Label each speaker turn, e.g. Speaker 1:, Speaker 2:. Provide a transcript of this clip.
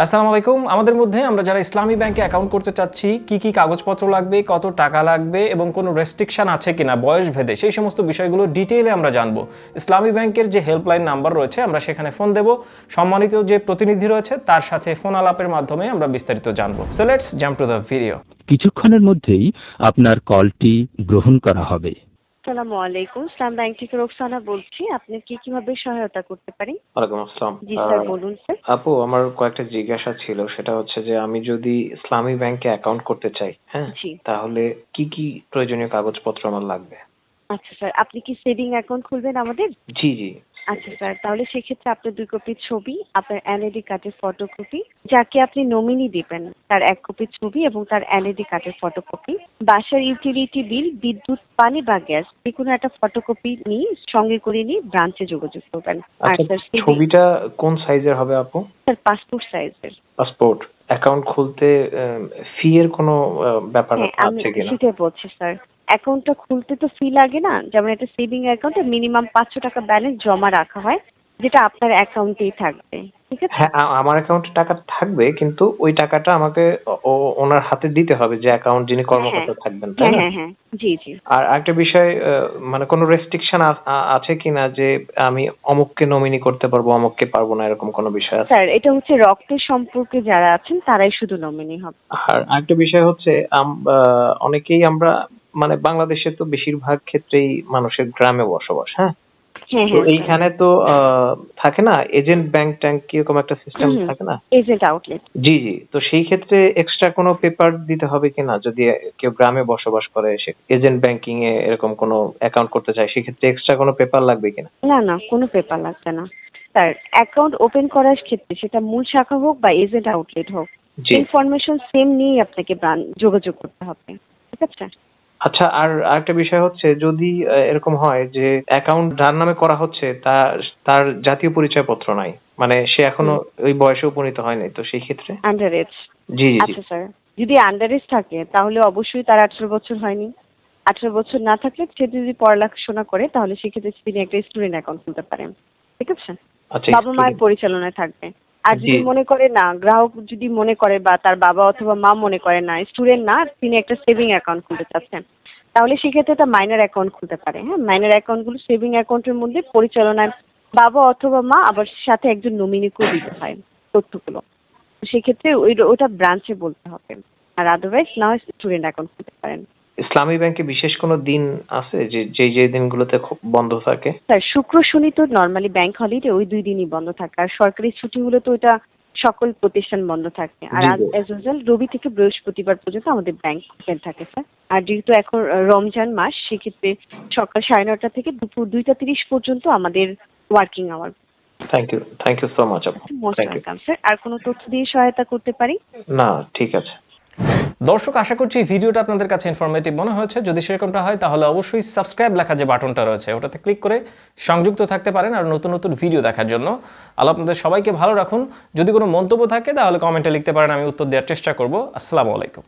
Speaker 1: আসসালামু আলাইকুম। আমাদের মধ্যে আমরা যারা ইসলামী ব্যাংকে অ্যাকাউন্ট করতে চাচ্ছি, কি কি কাগজপত্র লাগবে, কত টাকা লাগবে এবং কোনো রেস্ট্রিকশন আছে কিনা, বয়স ভেদে, সেই সমস্ত বিষয়গুলো ডিটেইলে আমরা জানব। ইসলামী ব্যাংকের যে হেল্পলাইন নাম্বার রয়েছে, আমরা সেখানে ফোন দেব। সম্মানিত যে প্রতিনিধি রয়েছে, তার সাথে ফোন আলাপের মাধ্যমে আমরা বিস্তারিত জানব। So let's jump to the video
Speaker 2: কিছুক্ষণের মধ্যেই আপনার কলটি গ্রহণ করা হবে।
Speaker 3: আসসালামু আলাইকুম। ইসলাম ব্যাংক থেকে রোকসানা বলছি। আপনি কি কীভাবে সহায়তা করতে পারি?
Speaker 4: ওয়ালাইকুম আসসালাম।
Speaker 3: জি স্যার বলুন স্যার।
Speaker 4: আপু আমার কয়েকটা জিজ্ঞাসা ছিল। সেটা হচ্ছে যে আমি যদি ইসলামী ব্যাংকে অ্যাকাউন্ট করতে চাই হ্যাঁ
Speaker 3: জি।
Speaker 4: তাহলে কি কি প্রয়োজনীয় কাগজপত্র আমার লাগবে?
Speaker 3: আচ্ছা স্যার আপনি কি সেভিং অ্যাকাউন্ট খুলবেন আমাদের?
Speaker 4: জি জি।
Speaker 3: আচ্ছা স্যার তাহলে সেক্ষেত্রে আপনার দুই কপি ছবি আপনার এনআইডি কার্ডের ফটোকপি যাকে আপনি নমিনি দিবেন তার এক কপি ছবি এবং তার এনআইডি কার্ডের ফটোকপি বাসার ইউটিলিটি বিল বিদ্যুৎ পানি বা গ্যাস যে কোনো একটা ফটোকপি নিয়ে সঙ্গে করে নিয়ে ব্রাঞ্চে যোগাযোগ করবেন। আর
Speaker 4: আচ্ছা
Speaker 3: স্যার CV
Speaker 4: ছবিটা কোন সাইজের হবে আপু?
Speaker 3: স্যার পাসপোর্ট সাইজের
Speaker 4: পাসপোর্ট অ্যাকাউন্ট খুলতে ফি এর কোনো আহ, ব্যাপার
Speaker 3: হ্যাঁ আমি
Speaker 4: আছে কিনা?
Speaker 3: সেটাই বলছি স্যার। অ্যাকাউন্টটা খুলতে তো ফি লাগে না। যেমন একটা সেভিং অ্যাকাউন্টে মিনিমাম পাঁচশো টাকা ব্যালেন্স জমা রাখা হয় যেটা আপনার অ্যাকাউন্টেই থাকবে। ঠিক আছে?
Speaker 4: হ্যাঁ আমার অ্যাকাউন্টে টাকা থাকবে কিন্তু ওই টাকাটা আমাকে ওনার হাতে দিতে হবে যে অ্যাকাউন্ট যিনি কর্মকর্তা থাকবেন তাই
Speaker 3: হ্যাঁ
Speaker 4: না?
Speaker 3: হ্যাঁ হ্যাঁ। জি জি।
Speaker 4: আর একটা বিষয় আহ, মানে কোনো রেস্ট্রিকশন আছে কিনা যে আমি অমুককে নমিনি করতে পারব অমুককে পারব না এরকম কোনো বিষয় আছে?
Speaker 3: স্যার এটা হচ্ছে রক্তের সম্পর্কে যারা আছেন তারাই শুধু নমিনি হবে।
Speaker 4: আর আরেকটা বিষয় হচ্ছে অনেকেই আমরা মানে বাংলাদেশে তো বেশিরভাগ ক্ষেত্রেই মানুষের গ্রামে বসবাস হ্যাঁ?
Speaker 3: হ্যাঁ
Speaker 4: তো
Speaker 3: হ্যাঁ
Speaker 4: এইখানে তো থাকে না? এজেন্ট ব্যাংক ট্যাঙ্ক কীরকম একটা সিস্টেম। থাকে না?
Speaker 3: এজেন্ট আউটলেট
Speaker 4: জি জি। তো সেই ক্ষেত্রে এক্সট্রা কোনো পেপার দিতে হবে কিনা যদি কেউ গ্রামে বসবাস করে সে এজেন্ট ব্যাংকিং এ এরকম কোনো অ্যাকাউন্ট করতে চায় সেক্ষেত্রে এক্সট্রা কোনো পেপার লাগবে কিনা
Speaker 3: না? না কোনো পেপার লাগবে না। স্যার অ্যাকাউন্ট ওপেন করার ক্ষেত্রে সেটা মূল শাখা হোক বা এজেন্ট আউটলেট হোক ইনফরমেশন সেম নিয়েই আপনাকে যোগাযোগ করতে হবে। ঠিক আছে?
Speaker 4: আচ্ছা আর আরেকটা বিষয় হচ্ছে যদি এরকম হয় যে অ্যাকাউন্ট যার নামে করা হচ্ছে তার তার জাতীয় পরিচয়পত্র নাই। মানে সে এখনও ওই বয়সে উপনীত হয় নাই তো সেই ক্ষেত্রে?
Speaker 3: আন্ডার এজ
Speaker 4: জি জি জি।
Speaker 3: আচ্ছা স্যার যদি আন্ডার এজ থাকে তাহলে অবশ্যই তার আঠারো বছর হয়নি। আঠারো বছর না থাকলে সে যদি পড়াশোনা করে তাহলে সেক্ষেত্রে তিনি একটা স্টুডেন্ট অ্যাকাউন্ট খুলতে পারেন। ঠিক আছে?
Speaker 4: আচ্ছা
Speaker 3: বাবা মায়ের পরিচালনায় থাকবে। আর যদি মনে করে না গ্রাহক যদি মনে করে বা তার বাবা অথবা মা মনে করে না স্টুডেন্ট না তিনি একটা সেভিং অ্যাকাউন্ট খুলতে চাচ্ছেন। তাহলে সেক্ষেত্রে একটা মাইনার অ্যাকাউন্ট খুলতে পারে হ্যাঁ? মাইনার অ্যাকাউন্টগুলো সেভিং অ্যাকাউন্টের মধ্যে পরিচালনায় বাবা অথবা মা আবার সাথে একজন নমিনি করে দিতে হয় তথ্যগুলো। সেক্ষেত্রে ওই ওটা ব্রাঞ্চে বলতে হবে। আর আদারওয়াইজ না হয় স্টুডেন্ট অ্যাকাউন্ট খুলতে পারেন।
Speaker 4: ইসলামী ব্যাংকে বিশেষ কোনো দিন আছে যে যে যে দিনগুলোতে খুব বন্ধ থাকে?
Speaker 3: স্যার শুক্র শনি তো নর্মালি ব্যাংক হলিডে ওই দুই দিনই বন্ধ থাকে। আর সরকারি ছুটি হলে তো ওটা সকল প্রতিষ্ঠান বন্ধ থাকে। আর
Speaker 4: জি,
Speaker 3: এজ ইউজুয়াল রবি থেকে বৃহস্পতিবার পর্যন্ত আমাদের ব্যাংক ওপেন থাকে স্যার আর যেহেতু এখন রমজান মাস সেক্ষেত্রে সকাল সাড়ে নটা থেকে দুপুর দুইটা তিরিশ পর্যন্ত আমাদের working hour
Speaker 4: thank you thank you so much আপু।
Speaker 3: মোস্ট ওয়েলকাম স্যার আর কোনো তথ্য দিয়ে সহায়তা করতে পারি?
Speaker 4: না ঠিক আছে।
Speaker 1: দর্শক, আশা করছি এই ভিডিওটা আপনাদের কাছে ইনফরমেটিভ মনে হয়েছে। যদি সেরকমটা হয়, তাহলে অবশ্যই সাবস্ক্রাইব লেখা যে বাটনটা রয়েছে, ওটাতে ক্লিক করে সংযুক্ত থাকতে পারেন আর নতুন নতুন ভিডিও দেখার জন্য। আলো আপনাদের সবাইকে ভালো রাখুন। যদি কোনো মন্তব্য থাকে, তাহলে কমেন্টে লিখতে পারেন, আমি উত্তর দেওয়ার চেষ্টা করব। আসসালামু আলাইকুম।